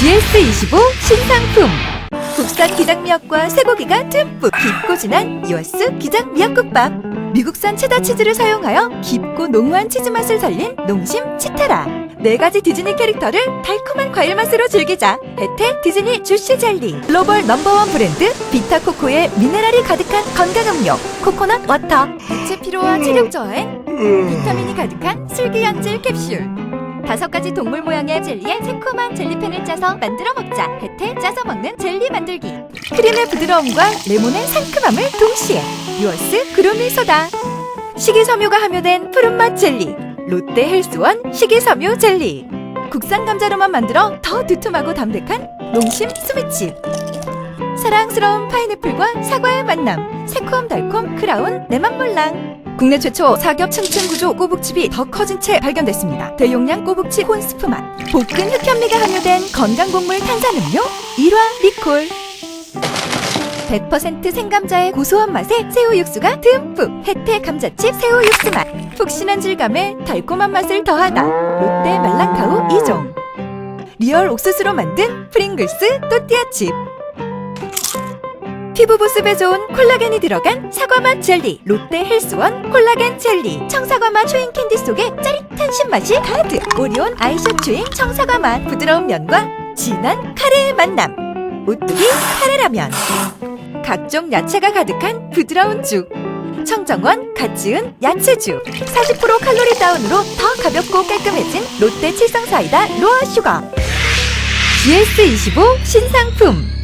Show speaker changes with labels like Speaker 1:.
Speaker 1: GS25 신상품. 국산 기장미역과 쇠고기가 듬뿍 깊고 진한 요아스 기장 미역국밥. 미국산 체다 치즈를 사용하여 깊고濃무한 치즈 맛을 살린 농심 치타라. 네 가지 디즈니 캐릭터를 달콤한 과일 맛으로 즐기자. 혜태 디즈니 주시 젤리. 글로벌 넘버원 브랜드 비타코코의 미네랄이 가득한 건강음료 코코넛 워터. 대체 피로와 체력 저하엔 비타민이 가득한 슬기연질 캡슐 다섯 가지 동물 모양의 젤리에 새콤한 젤리펜을 짜서 만들어 먹자. 혜태 짜서 먹는 젤리 만들기. 크림의 부드러움과 레몬의 상큼함을 동시에. 유어스 그루미 소다. 식이섬유가 함유된 푸른맛 젤리. 롯데 헬스원 식이섬유 젤리. 국산 감자로만 만들어 더 두툼하고 담백한 농심 스미칩. 사랑스러운 파인애플과 사과의 만남. 새콤달콤 크라운 내맛몰랑. 국내 최초 사겹 층층 구조 꼬북칩이 더 커진 채 발견됐습니다. 대용량 꼬북칩 콘스프 맛, 볶은 흑현미가 함유된 건강곡물 탄산음료, 일화 리콜. 100% 생감자의 고소한 맛에 새우 육수가 듬뿍. 혜태 감자칩 새우 육수 맛. 푹신한 질감에 달콤한 맛을 더하다. 롯데 말랑카우 2종. 리얼 옥수수로 만든 프링글스 또띠아칩 피부 보습에 좋은 콜라겐이 들어간 사과맛 젤리 롯데 헬스원 콜라겐 젤리. 청사과맛 추잉 캔디 속에 짜릿한 신맛이 가득. 오리온 아이셔 추잉 청사과맛 부드러운 면과 진한 카레의 만남. 오뚜기 카레라면. 각종 야채가 가득한 부드러운 죽 청정원 갓 지은 야채죽 40% 칼로리 다운으로 더 가볍고 깔끔해진 롯데 칠성사이다 로아 슈가 GS25 신상품